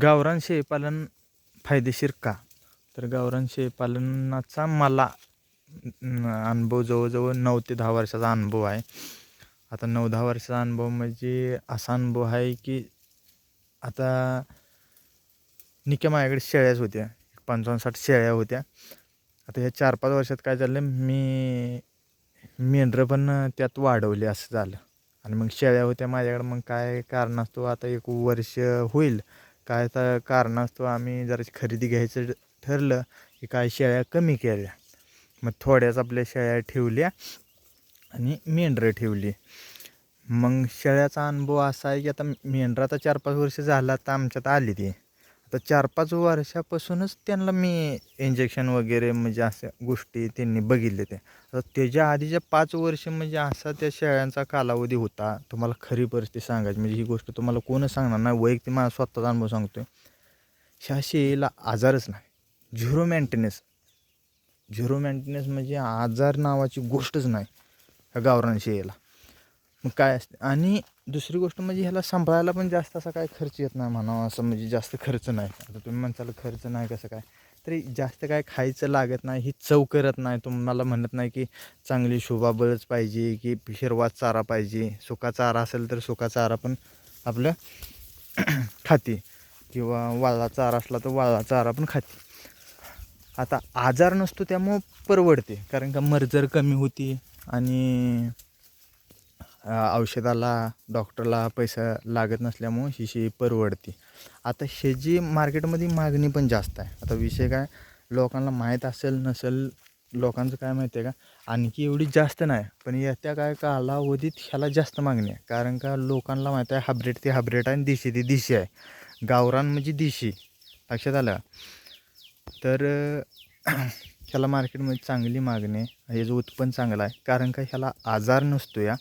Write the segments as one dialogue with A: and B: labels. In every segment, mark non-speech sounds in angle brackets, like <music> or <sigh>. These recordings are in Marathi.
A: गावरान शेळीपालन फायदेशीर का? तर गावरान शेळीपालनाचा मला अनुभव जवळजवळ नऊ ते दहा वर्षाचा अनुभव आहे. आता नऊ दहा वर्षाचा अनुभव म्हणजे असा अनुभव आहे की आता निक्या माझ्याकडे शेळ्याच होत्या. पंचावन्न साठ शेळ्या होत्या. आता ह्या चार पाच वर्षात काय झालं मी मेंढरं पण त्यात वाढवली असं झालं. आणि मग शेळ्या होत्या माझ्याकडे. मग काय कारणास्तव आता एक वर्ष होईल. काय तर कारणास्तव आम्ही जराशी खरेदी घ्यायचं ठरलं की काय शेळ्या कमी केल्या मग थोड्याच आपल्या शेळ्या ठेवल्या आणि मेंढरं ठेवली. मग शेळ्याचा अनुभव असा आहे की आता मेंढरा आता चार पाच वर्ष झाला तर आमच्यात आली ती. आता चार पाच वर्षापासूनच त्यांना मी इंजेक्शन वगैरे म्हणजे अशा गोष्टी त्यांनी बघितले ते आता त्याच्या आधीच्या पाच वर्ष म्हणजे असा त्या शेळ्यांचा कालावधी होता. तुम्हाला खरी परिस्थिती सांगायची म्हणजे ही गोष्ट तुम्हाला कोणच सांगणार नाही. वैयक्तिक माझा स्वतःचा अनुभव सांगतो ह्या शेळीला आजारच नाही. झिरो मेंटेनन्स झिरो मेंटेनन्स म्हणजे आजार नावाची गोष्टच नाही. ह्या गावरान शेळीला. मग काय असते? आणि दुसरी गोष्ट म्हणजे ह्याला सांभाळायला पण जास्त असा काय खर्च येत नाही म्हणावं असं म्हणजे जास्त खर्च नाही. आता तुम्ही म्हणताल खर्च नाही कसं काय? तरी जास्त काय खायचं लागत नाही ही चव करत नाही. तुम्हाला म्हणत नाही की चांगली शोभाबळच पाहिजे की हिरवा चारा पाहिजे. सुका चारा असेल तर सुका चारा पण आपलं <clears throat> खाते. किंवा वाळा चारा असला तर वाळा चारा पण खाते. आता आजार नसतो त्यामुळं परवडते. कारण का मर्जर कमी होती आणि औषधाला डॉक्टरला पैसा लागत नसल्यामुळं ही शेळी परवडते. आता ह्याची मार्केटमध्ये मागणी पण जास्त आहे. आता विषय काय लोकांना माहीत असेल नसेल लोकांचं काय माहिती आहे का? आणखी एवढी जास्त नाही. पण येत्या काय कालावधीत ह्याला जास्त मागणी आहे. कारण का लोकांना माहीत आहे हायब्रेड ते हायब्रेड आहे आणि देशी ते देशी आहे. गावरान म्हणजे देशी. लक्षात आलं तर ह्याला मार्केटमध्ये चांगली मागणी आहे. ह्याचं उत्पन्न चांगलं आहे. कारण का ह्याला आजार नसतो या.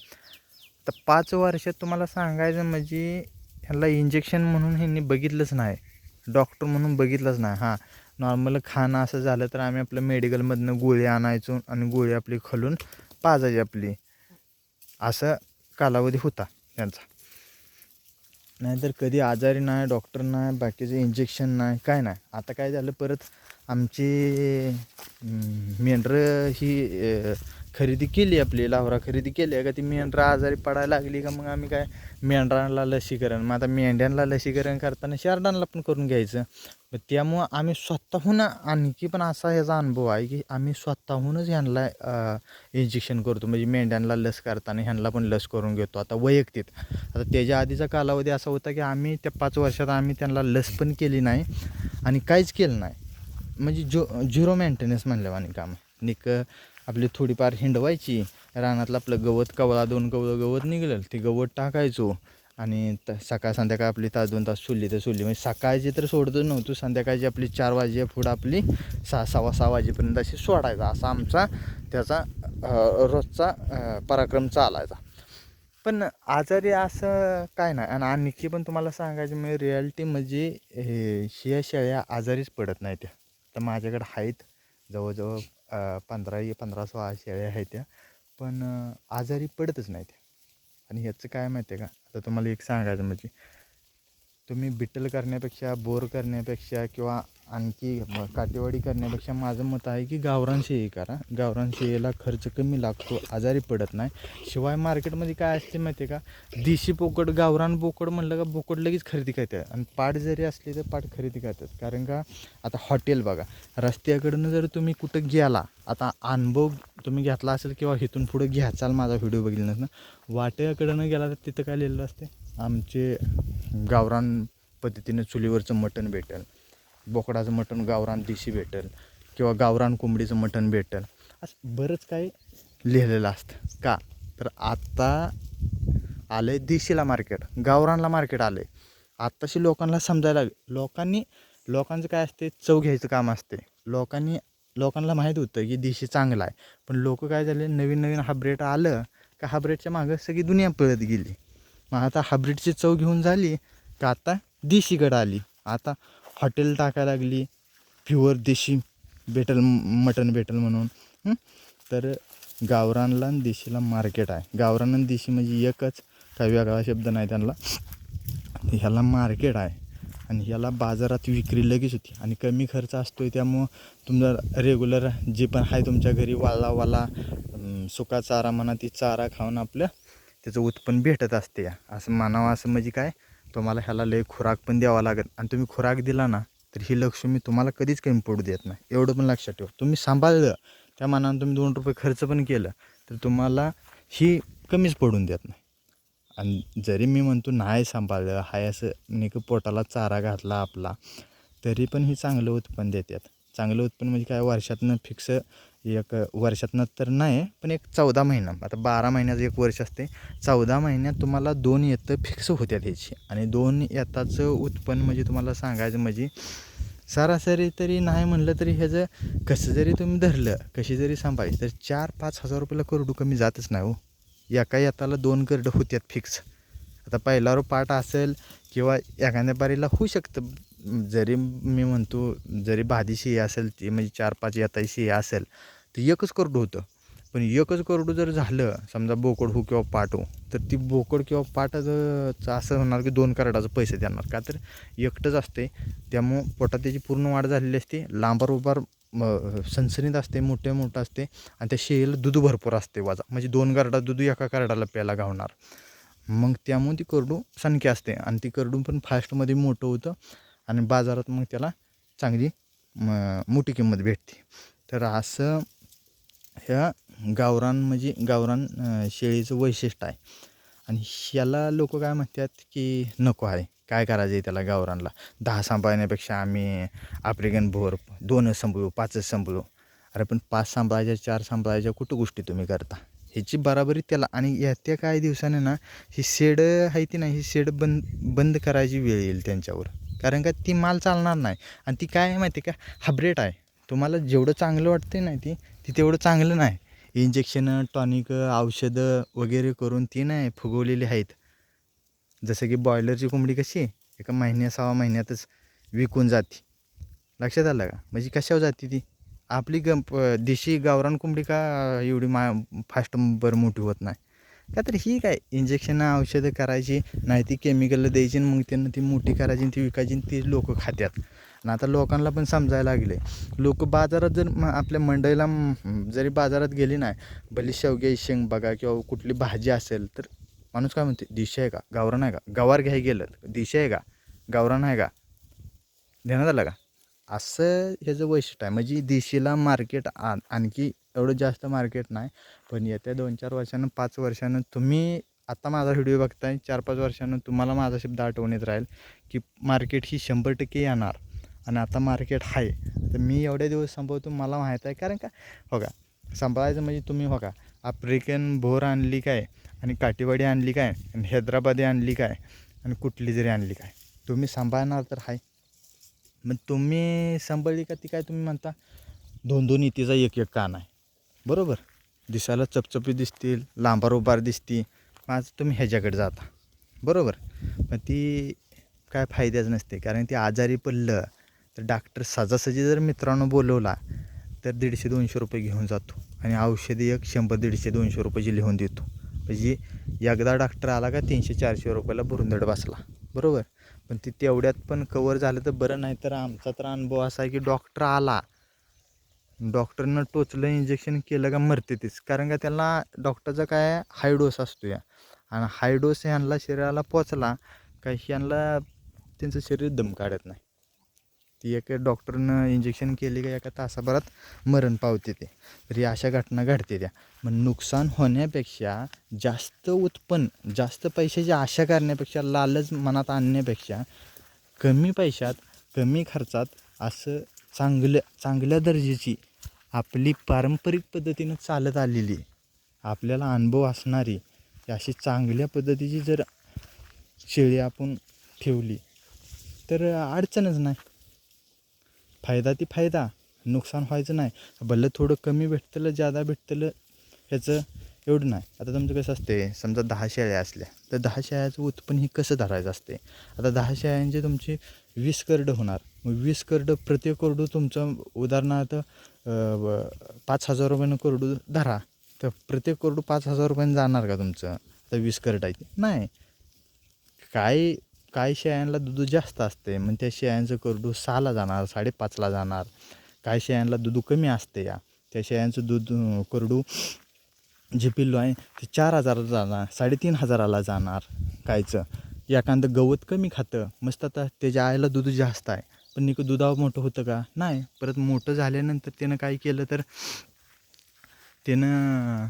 A: तर पाच वर्षात तुम्हाला सांगायचं म्हणजे ह्याला इंजेक्शन म्हणून ह्यांनी बघितलंच नाही. डॉक्टर म्हणून बघितलंच नाही. हां नॉर्मल खाणं असं झालं तर आम्ही आपलं मेडिकलमधनं गोळी आणायचो आणि गोळी आपली खालून पाजायची आपली. असं कालावधी होता त्यांचा. नाहीतर कधी आजारी नाही डॉक्टर नाही बाकीचं इंजेक्शन नाही काय नाही. आता काय झालं परत आमची अं, मेंढरं ही खरेदी केली आपली लावरा खरेदी केली आहे का? ती मेंढरा आजारी पडायला लागली का? मग आम्ही काय मेंढरांना लसीकरण मग आता मेंढ्यांना लसीकरण करताना शारदांना पण करून घ्यायचं. मग त्यामुळं आम्ही स्वतःहून आणखी पण असा ह्याचा अनुभव आहे की आम्ही स्वतःहूनच ह्यांना इंजेक्शन करतो. म्हणजे मेंढ्यांना लस करताना ह्यांना पण लस करून घेतो. आता वैयक्तिक. आता त्याच्या आधीचा कालावधी असा होता की आम्ही त्या पाच वर्षात आम्ही त्यांना लस पण केली नाही आणि काहीच केलं नाही. म्हणजे जो झिरो मेंटेनन्स म्हणल्यावानी काम निक आपली थोडीफार हिंडवायची. रानातलं आपलं गवत कवळा दोन कवळं गवत निघलं ते गवत टाकायचो. आणि त सकाळ संध्याकाळ आपली तास दोन तास सोडली तर सोडली. म्हणजे सकाळची तर सोडतो नव्हतो संध्याकाळची आपली चार वाजे पुढं आपली सहा सव्वा सहा वाजेपर्यंत अशी सोडायचा. असा आमचा त्याचा रोजचा पराक्रम चालायचा. पण आजारी असं काय नाही. आणि आणखी पण तुम्हाला सांगायचं म्हणजे रियालिटी म्हणजे हे शिया शेळ्या आजारीच पडत नाही त्या तर माझ्याकडे आहेत जवळजवळ पंधरा पंधरा सोळा शेळ्या आहेत त्या. पण आजारी पडतच नाही त्या. आणि ह्याचं काय माहिती आहे का? आता तुम्हाला एक सांगायचं म्हणजे तुम्ही बिटल करण्यापेक्षा बोर करण्यापेक्षा किंवा आणखी काटेवाडी करण्यापेक्षा माझं मत आहे की गावरान शेळी करा. गावरान शेळीला खर्च कमी लागतो आजारी पडत नाही. शिवाय मार्केटमध्ये काय असते माहिती आहे का? देशी पोकट गावरान बोकड म्हणलं का बोकड लगेच खरेदी करतात. आणि पाट जरी असली तर पाट खरेदी करतात. कारण का? आता हॉटेल बघा. रस्त्याकडनं जर तुम्ही कुठं गेला आता अनुभव तुम्ही घेतला असेल किंवा इथून पुढं घ्याचाल माझा व्हिडिओ बघितला ना. वाट्याकडनं गेला तर तिथं काय लिहिलेलं असते? आमचे गावरान पद्धतीनं चुलीवरचं मटण भेटेल. बोकडाचं मटण गावरान देशी भेटेल किंवा गावरान कोंबडीचं मटण भेटेल. असं बरंच काही लिहिलेलं असतं. का? तर आत्ता आलं आहे देशीला मार्केट. गावरानला मार्केट आलं आहे आत्ताशी लोकांना समजायला लोकांनी लोकांचं काय असते? चव घ्यायचं काम असते. लोकांनी लोकांना माहीत होतं की देशी चांगला आहे. पण लोक काय झाले? नवीन नवीन हायब्रेड आलं का हायब्रेडच्या मागं सगळी दुनिया पळत गेली. मग आता हायब्रिडची चव घेऊन झाली का आता देशीकडं आली? आता हॉटेल टाकायला लागली. प्युअर देशी भेटल मटण भेटल म्हणून. तर गावरानला आणि देशीला मार्केट आहे. गावरान आणि देशी म्हणजे एकच काही वेगळा शब्द नाही त्यांना. ह्याला मार्केट आहे. आणि ह्याला बाजारात विक्री लगेच होती. आणि कमी खर्च असतो आहे त्यामुळं तुमचा रेग्युलर जे पण आहे तुमच्या घरी वाला वाला सुका चारा म्हणा ती चारा खाऊन आपलं त्याचं उत्पन्न भेटत असते. असं मानावं असं म्हणजे काय? तुम्हाला ह्याला लय खुराक पण द्यावा लागत आणि तुम्ही खुराक दिला ना तर ही लक्ष्मी तुम्हाला कधीच कमी पडू देत नाही. एवढं पण लक्षात ठेवा. तुम्ही सांभाळलं त्या मानानं तुम्ही दोन रुपये खर्च पण केलं तर तुम्हाला ही कमीच पडून देत नाही. आणि जरी मी म्हणतो नाही सांभाळलं हाय असं नेक पोटाला चारा घातला आपला तरी पण ही चांगलं उत्पन्न देतात. चांगलं उत्पन्न म्हणजे काय? वर्षातनं फिक्स एक वर्षातनं तर नाही पण एक चौदा महिना आता बारा महिन्याचं एक वर्ष असते. चौदा महिन्यात तुम्हाला दोन येतं फिक्स होत्या त्याची. आणि दोन येताचं उत्पन्न म्हणजे तुम्हाला सांगायचं म्हणजे सरासरी तरी नाही म्हणलं तरी ह्याचं कसं जरी तुम्ही धरलं कशी जरी सांभाळली तर चार पाच हजार रुपयाला करडू कमी जातच नाही हो. एका येताला दोन करडं होत्यात फिक्स. आता पहिल्यावर पाठ असेल किंवा एखाद्या बारीला होऊ शकतं जरी मी म्हणतो जरी भादी शिही असेल ती म्हणजे चार पाच येताची शिही असेल तर एकच करडू होतं. पण एकच करडू जर झालं समजा बोकड हो किंवा पाट हो तर ती बोकड किंवा पाटाचं असं होणार की दोन करडाचं पैसे देणार. का तर एकटंच असते त्यामुळं पोटात त्याची पूर्ण वाढ झालेली असते लांबार उभार सनसनीत असते मोठे मोठं असते आणि त्या शेळीला दूध भरपूर असते वाजा. म्हणजे दोन करडा दूध एका करडाला प्यायला गावणार मग त्यामुळे ती करडू सणकी असते. आणि ती करडू पण फास्टमध्ये मोठं होतं. आणि बाजारात मग त्याला चांगली म- मोठी किंमत भेटते. तर असं ह्या गावरान म्हणजे गावरान शेळीचं वैशिष्ट्य आहे. आणि ह्याला लोक काय म्हणतात की नको आहे. काय करायचं आहे त्याला गावरानला? दहा सांभाळण्यापेक्षा आम्ही आफ्रिकन भोर दोनच सांभाळू पाचच सांभाळू. अरे पण पाच सांभाळायच्या चार सांभाळायच्या कुठं गोष्टी तुम्ही करता? ह्याची बराबरी त्याला. आणि येत्या काही दिवसाने ना ही शेड आहे ती नाही ही शेड बंद बंद करायची वेळ येईल त्यांच्यावर. कारण का ती माल चालणार नाही. आणि ती काय आहे माहिती आहे का? हाब्रेट आहे. तुम्हाला जेवढं चांगलं वाटते नाही ती ती तेवढं चांगलं नाही. इंजेक्शनं टॉनिक औषधं वगैरे करून ती नाही फुगवलेली आहेत. जसं की बॉयलरची कोंबडी कशी आहे एका महिन्या सहा महिन्यातच विकून जाते. लक्षात आलं का? म्हणजे कशावर जाते ती? आपली ग देशी गावरान कोंबडी का एवढी मा फास्ट बरं मोठी होत नाही? का तर ही काय इंजेक्शनं औषधं करायची नाही ती केमिकल द्यायची आणि मग त्यांना ती मोठी करायची ती विकायची ती लोक खात्यात. आणि आता लोकांना पण समजायला लागले लोक बाजारात जर म- आपल्या मंडईला जरी बाजारात गेली नाही भले शेवगे शेंग बघा किंवा कुठली भाजी असेल तर माणूस काय म्हणते दिशा आहे का? गावरान आहे का? गवार घ्याय गेलं दिशा आहे का? गावरान आहे का? ध्यानात आलं का? असं ह्याचं वैशिष्ट्य आहे म्हणजे देशीला मार्केट आ आणखी एवढं जास्त मार्केट नाही पण येत्या दोन चार वर्षानं पाच वर्षानं तुम्ही आता माझा व्हिडिओ बघताय चार पाच वर्षानं तुम्हाला माझा शब्द आठवणीत राहील की मार्केट ही शंभर टक्के येणार आणि आता मार्केट आहे. तर मी एवढे दिवस संपवतो मला माहीत आहे. कारण का? हो का? सांभाळायचं म्हणजे तुम्ही हो का? आफ्रिकन भोर आणली काय? आणि काठीवाडी आणली काय? आणि हैदराबादी आणली काय? आणि कुठली जरी आणली काय? तुम्ही सांभाळणार तर आहे. मग तुम्ही सांभाळली का ती काय तुम्ही म्हणता? दोन दोन इतीचा एक एक कान आहे. बरोबर? दिसायला चपचपी दिसतील लांबार उभार दिसती आज तुम्ही ह्याच्याकडे जाता. बरोबर? पण ती काय फायद्याच नसते. कारण ती आजारी पडलं तर डॉक्टर सजासजी जर मित्रांनो बोलवला तर दीडशे दोनशे रुपये घेऊन जातो. आणि औषधी एक शंभर दीडशे दोनशे रुपयाची लिहून देतो. म्हणजे एकदा डॉक्टर आला का तीनशे चारशे रुपयाला भरुंदड बसला. बरोबर? पण ते तेवढ्यात पण कवर झालं तर बरं नाही तर आमचा तर अनुभव असा आहे की डॉक्टर आला. डॉक्टरनं टोचलं इंजेक्शन केलं का मरते तीच. कारण का त्याला डॉक्टरचा काय हाय डोस असतो या. आणि हाय डोस ह्यांना शरीराला पोचला का ह्यांना त्यांचं शरीर दम काढत नाही. ती एक डॉक्टरनं इंजेक्शन केली का एका तासाभरात मरण पावते ते. तर अशा घटना घडते त्या. मग नुकसान होण्यापेक्षा जास्त उत्पन्न जास्त पैशाची आशा करण्यापेक्षा लालच मनात आणण्यापेक्षा कमी पैशात कमी खर्चात असं चांगलं चांगल्या दर्जाची आपली पारंपरिक पद्धतीनं चालत आलेली आपल्याला अनुभव असणारी अशी चांगल्या पद्धतीची जर शेळी आपण ठेवली तर अडचणच नाही. फायदा ती फायदा. नुकसान व्हायचं नाही. भलं थोडं कमी भेटतलं ज्यादा भेटतलं ह्याचं एवढं नाही. आता तुमचं कसं असते समजा दहा शेळ्या असल्या तर दहा शेळ्याचं उत्पन्न हे कसं धरायचं असते? आता दहा शेळ्यांचे तुमचे वीस करडं होणार. मग वीस करडं प्रत्येक करडू तुमचं उदाहरणार्थ पाच हजार रुपयानं करडू धरा. तर प्रत्येक करडू पाच हजार रुपयानं जाणार का तुमचं? तर वीस करड आहे ते? नाही. काय काही शेळ्यांना दूध जास्त असते. मग त्या शेळ्यांचं करडू सहाला जाणार साडेपाचला जाणार. काही शेळ्यांना दूध कमी असते या. त्या शेळ्यांचं दूध करडू जे पिल्लू आहे ते चार हजाराला जाणार साडेतीन हजाराला जाणार. कायचं एखादं गवत कमी खातं. मस्त आता त्याच्या आईला दूध जास्त आहे. पण निक दुधावर मोठं होतं का? नाही. परत मोठं झाल्यानंतर त्यानं काय केलं तर त्यानं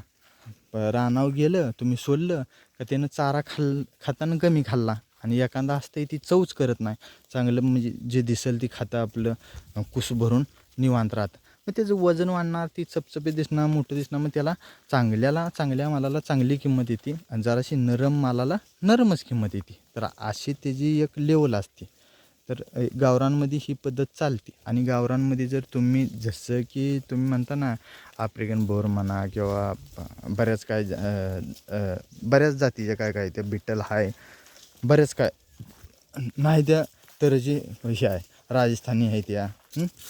A: रानावर गेलं तुम्ही सोडलं का त्यानं चारा खाल खाताना कमी खाल्ला? आणि एखादा असतं ती चवच करत नाही. चांगलं म्हणजे जे दिसेल ती खातं आपलं कुस भरून निवांत राहतं. मग त्याचं वजन वाढणार ती चपचपीत दिसणार मोठं दिसणार मग त्याला चांगल्याला चांगल्या मालाला चांगली किंमत येते आणि जराशी नरम मालाला नरमच किंमत येते. तर अशी त्याची एक लेवल असते. तर गावरांमध्ये ही पद्धत चालते. आणि गावरांमध्ये जर तुम्ही जसं की तुम्ही म्हणता ना आफ्रिकन बोर म्हणा किंवा बऱ्याच काय बऱ्याच जातीच्या काय काय त्या बिट्टल आहे बरेच काय नाही त्या तर जी हे आहे. राजस्थानी आहे त्या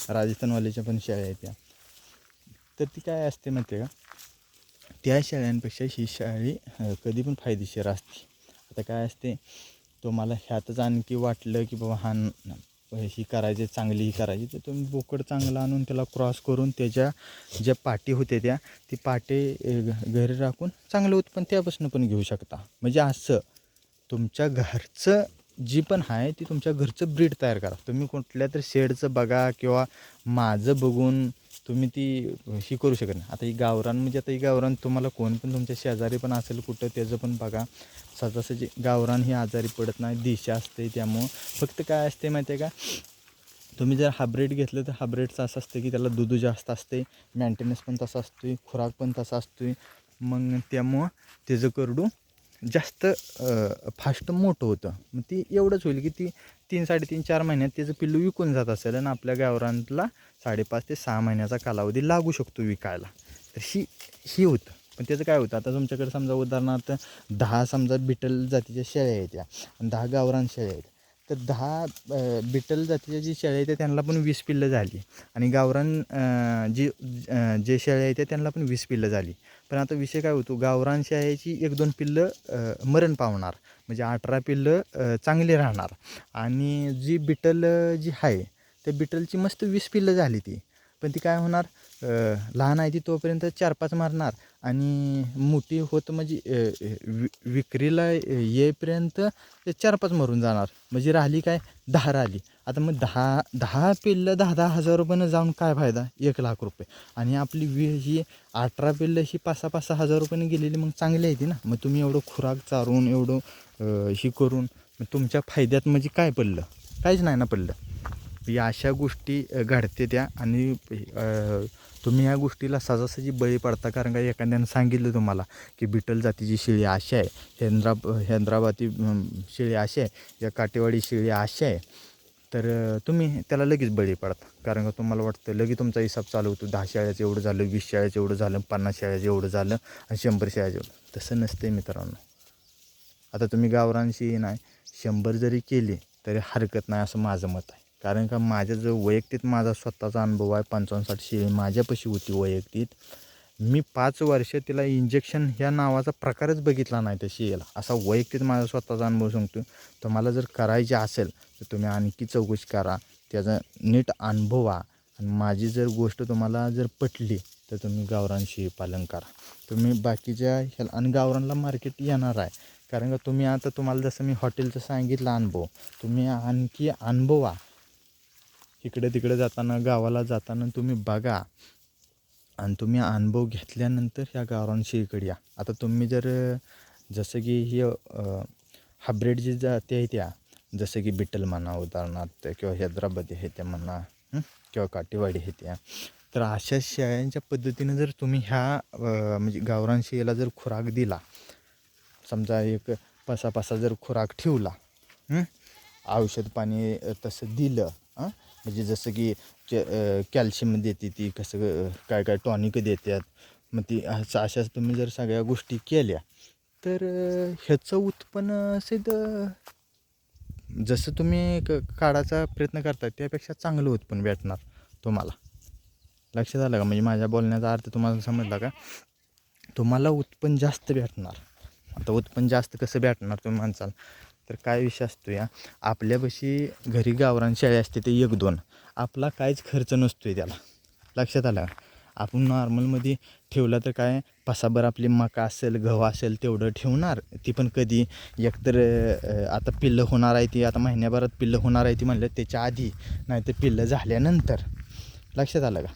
A: राजस्थानवाल्याच्या पण शाळा आहेत त्या तर ती काय असते माहिती आहे का? त्या शाळांपेक्षा ही शाळी कधी पण फायदेशीर असते. आता काय असते तुम्हाला ह्यातच आणखी वाटलं की बाबा हा ही करायची चांगली ही करायची तर तुम्ही बोकड चांगला आणून त्याला क्रॉस करून त्याच्या ज्या पाटी होते त्या ती पाटे घरी राखून चांगलं उत्पन्न त्यापासून पण घेऊ शकता. म्हणजे असं. तुमच्या घरचं जी पण आहे ती तुमच्या घरचं ब्रीड तयार करा. तुम्ही कुठल्या तरी शेडचं बघा किंवा माझं बघून तुम्ही ती ही करू शकत नाही. आता ही गावरान म्हणजे आता ही गावरान तुम्हाला कोण पण तुमच्या शेजारी पण असेल कुठं त्याचं पण बघा. सहजासहजी गावरान ही आजारी पडत नाही दिशा असते त्यामुळं. फक्त काय असते माहिती आहे का? तुम्ही जर हायब्रिड घेतलं तर हायब्रिडचं असं असतं की त्याला दूध जास्त असते मेंटेनन्स पण तसा असतो खुराक पण तसा असतो मग त्यामुळं त्याचं करडू जास्त फास्ट मोठं होतं. मग ती एवढंच होईल की ती तीन साडेतीन चार महिन्यात त्याचं पिल्लू विकून जात असेल आणि आपल्या गावरानला साडेपाच ते सहा महिन्याचा कालावधी लागू शकतो विकायला. तर ही ही होतं. पण त्याचं काय होतं? आता तुमच्याकडे समजा उदाहरणार्थ दहा समजा बिटल जातीच्या शेळ्या आहेत त्या आणि दहा गावरान शेळ्या आहेत. तर दहा बिटल जातीच्या जी शेळ्या आहेत त्या त्यांना पण वीस पिल्लं झाली. आणि गावरान जी जे शेळ्या आहेत त्या त्यांना पण वीस पिल्लं झाली. पण आता विषय काय होतो? गावरान शेळ्याची एक दोन पिल्लं मरण पावणार. म्हणजे अठरा पिल्लं चांगली राहणार. आणि जी बिटल जी आहे त्या बिटलची मस्त वीस पिल्लं झाली ती. पण ती काय होणार? लहान आहे ती तोपर्यंत चार पाच मारणार. आणि मोठी होत म्हणजे वि- विक्रीला येईपर्यंत ते चार पाच मरून जाणार. म्हणजे राहिली काय? दहा राहिली. आता मग दहा दहा पिल्लं दहा दहा हजार रुपयानं जाऊन काय फायदा? एक लाख रुपये. आणि आपली वी ही अठरा पिल्लं ही पाच सहा पाच सहा हजार रुपयानं गेलेली मग चांगली आहे ती ना? मग तुम्ही एवढं खुराक चारून एवढं ही करून तुमच्या फायद्यात म्हणजे काय पडलं? काहीच नाही ना पडलं. या अशा गोष्टी घडते त्या. आणि तुम्ही ह्या गोष्टीला सहजासहजी बळी पडता कारण का एखाद्यानं सांगितलं तुम्हाला की बिटल जातीची शेळी अशी आहे हेंद्रा हैदराबादी शेळी अशी आहे या काटेवाडी शेळी अशी आहे तर तुम्ही त्याला लगेच बळी पडता. कारण का तुम्हाला वाटतं लगेच तुमचा हिसाब चालू होतो दहा शेळ्याचं एवढं झालं वीस शाळेचं एवढं झालं पन्नास शाळेचं एवढं झालं आणि शंभर शेळ्याचं एवढं तसं नसते मित्रांनो. आता तुम्ही गावरांशी नाही शंभर जरी केली तरी हरकत नाही असं माझं मत आहे. कारण का माझ्या जो वैयक्तिक माझा स्वतःचा अनुभव आहे पंचावन्न साठ शेळी माझ्यापाशी होती वैयक्तिक. मी पाच वर्ष तिला इंजेक्शन ह्या नावाचा प्रकारच बघितला नाही त्या शेळीला असा वैयक्तिक माझा स्वतःचा अनुभव सांगतो. तुम्हाला जर करायचे असेल तर तुम्ही आणखी चौकशी करा. त्याचा नीट अनुभवा आणि माझी जर गोष्ट तुम्हाला जर पटली तर तुम्ही गावरान पालन करा. तुम्ही बाकीच्या ह्याला आणि गावरानला मार्केट येणार आहे. कारण का तुम्ही आता तुम्हाला जसं मी हॉटेलचं सांगितलं अनुभव तुम्ही आणखी अनुभवा इकडे तिकडे जाताना गावाला जाताना तुम्ही बघा. आणि तुम्ही अनुभव घेतल्यानंतर ह्या गावांशी इकडे या. आता तुम्ही जर जसं की ही हायब्रिड जी जाती आहे त्या जसं की बिटल म्हणा उदाहरणार्थ किंवा हैदराबादी आहे त्या म्हणा किंवा काटेवाडी आहे त्या तर अशा शेळ्यांच्या पद्धतीनं जर तुम्ही ह्या म्हणजे गावरान शेळीला जर खुराक दिला समजा एक पासा पासा जर खुराक ठेवला औषध पाणी तसं दिलं म्हणजे जसं की कॅल्शियम देते ती कसं काय काय टॉनिक देतात मग ती असं अशाच तुम्ही जर सगळ्या गोष्टी केल्या तर ह्याचं उत्पन्न सिद्ध जसं तुम्ही क काढायचा प्रयत्न करता त्यापेक्षा चांगलं उत्पन्न भेटणार तुम्हाला. लक्षात आलं का? म्हणजे माझ्या बोलण्याचा अर्थ तुम्हाला समजला का? तुम्हाला उत्पन्न जास्त भेटणार. आता उत्पन्न जास्त कसं भेटणार तुम्ही म्हणसाल तर काय विषय असतो या आपल्यापाशी घरी गावरान शेळी असते ते एक दोन. आपला काहीच खर्च नसतो आहे त्याला. लक्षात आलं? आपण नॉर्मलमध्ये ठेवलं तर काय? पसाभर आपली मका असेल गहू असेल तेवढं ठेवणार. ती पण कधी एकतर आता पिल्लं होणार आहे ती आता महिन्याभरात पिल्लं होणार आहे ती म्हणलं त्याच्या आधी नाही तर पिल्लं झाल्यानंतर. लक्षात आलं का?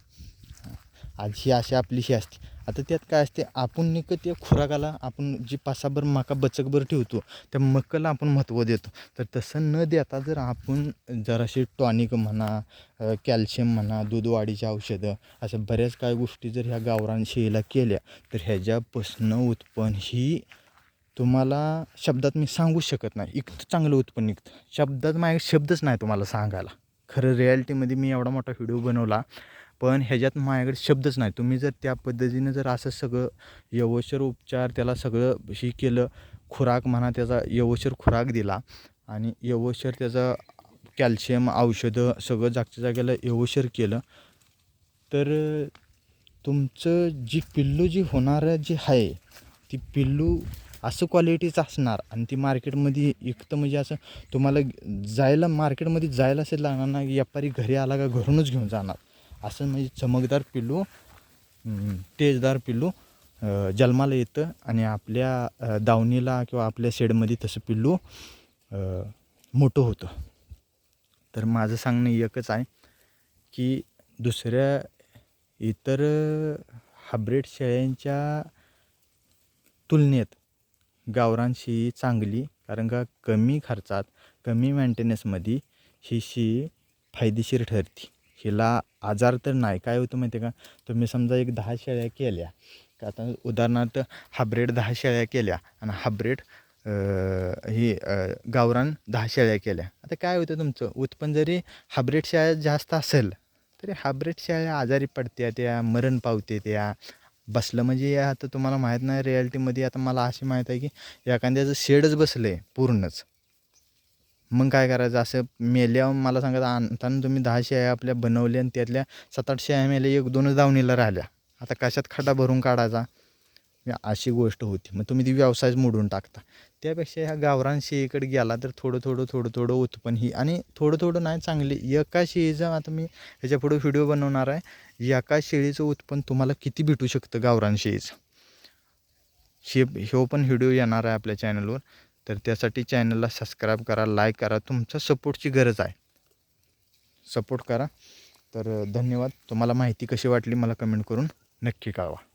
A: आज ही अशी आपली ही असते. आता त्यात काय असते आपण निकत त्या खुराकाला आपण जी पासाभर मका बचकभर ठेवतो त्या मकाला आपण महत्त्व देतो. तर तसं न देता जर आपण जराशी टॉनिक म्हणा कॅल्शियम म्हणा दूध वाढीची औषधं अशा बऱ्याच काय गोष्टी जर ह्या गावरान शेळीला केल्या तर ह्याच्यापासनं उत्पन्न ही तुम्हाला शब्दात मी सांगू शकत नाही. इतकं चांगलं उत्पन्न निघतं. शब्दात माझ्या शब्दच नाही तुम्हाला सांगायला. खरं रिॲलिटीमध्ये मी एवढा मोठा व्हिडिओ बनवला पण ह्याच्यात माझ्याकडे शब्दच नाही. तुम्ही जर त्या पद्धतीनं जर असं सगळं यवशर उपचार त्याला सगळं हे केलं खुराक म्हणा त्याचा यवशर खुराक दिला आणि यवशर त्याचा कॅल्शियम औषधं सगळं जागच्या जागेला यवशर केलं तर तुमचं जी पिल्लू जी होणारं जी आहे ती पिल्लू असं क्वालिटीचं असणार आणि ती मार्केटमध्ये इकतं म्हणजे असं तुम्हाला जायला मार्केटमध्ये जायला असेल लागणार ना व्यापारी घरी आला का घरूनच घेऊन जाणार. असं म्हणजे चमकदार पिल्लू तेजदार पिल्लू जन्माला येतं आणि आपल्या दावणीला किंवा आपल्या शेडमध्ये तसं पिल्लू मोठं होतं. तर माझं सांगणं एकच आहे की दुसऱ्या इतर हायब्रिड शेळ्यांच्या तुलनेत गावरान शेळी चांगली कारण का कमी खर्चात कमी मेंटेनन्समध्ये ही शेळी फायदेशीर ठरते. हिला आजार तर नाही. काय होतं माहिती आहे का? तुम्ही समजा एक दहा शेळ्या केल्या. का आता उदाहरणार्थ हाब्रेड दहा शेळ्या केल्या आणि हाब्रेड ही गावरान दहा शेळ्या केल्या. आता काय होतं तुमचं? उत्पन्न जरी हायब्रिड शेळ्या जास्त असेल तरी हायब्रिड शेळ्या आजारी पडत्या त्या मरण पावते त्या. बसलं म्हणजे या आता तुम्हाला माहीत नाही रियालिटीमध्ये आता मला अशी माहीत आहे की एखाद्याचं शेडच बसलं आहे पूर्णच. मग काय करायचं? असं मेल्या मला सांगत आणताना तुम्ही दहा शेळ्या आपल्या बनवल्या आणि त्यातल्या सात आठ शेळ्या मेल्या एक दोनच दावणीला राहिल्या. आता कशात खड्डा भरून काढायचा? अशी गोष्ट होती. मग तुम्ही ती व्यवसायच मोडून टाकता. त्यापेक्षा ह्या गावरान शेळीकडे गेला तर थोडं थोडं थोडं थोडं उत्पन्न ही आणि थोडं थोडं नाही चांगली. एका शेळीचं आता मी ह्याच्या पुढे व्हिडिओ बनवणार आहे. एका शेळीचं उत्पन्न तुम्हाला किती भेटू शकतं गावरान शेळीचं? शे ह्यो पण व्हिडिओ येणार आहे आपल्या चॅनलवर. तर त्यासाठी चॅनलला सबस्क्राईब करा लाईक करा. तुमच्या सपोर्टची गरज आहे. सपोर्ट करा. तर धन्यवाद. तुम्हाला माहिती कशी वाटली मला कमेंट करून नक्की कळवा.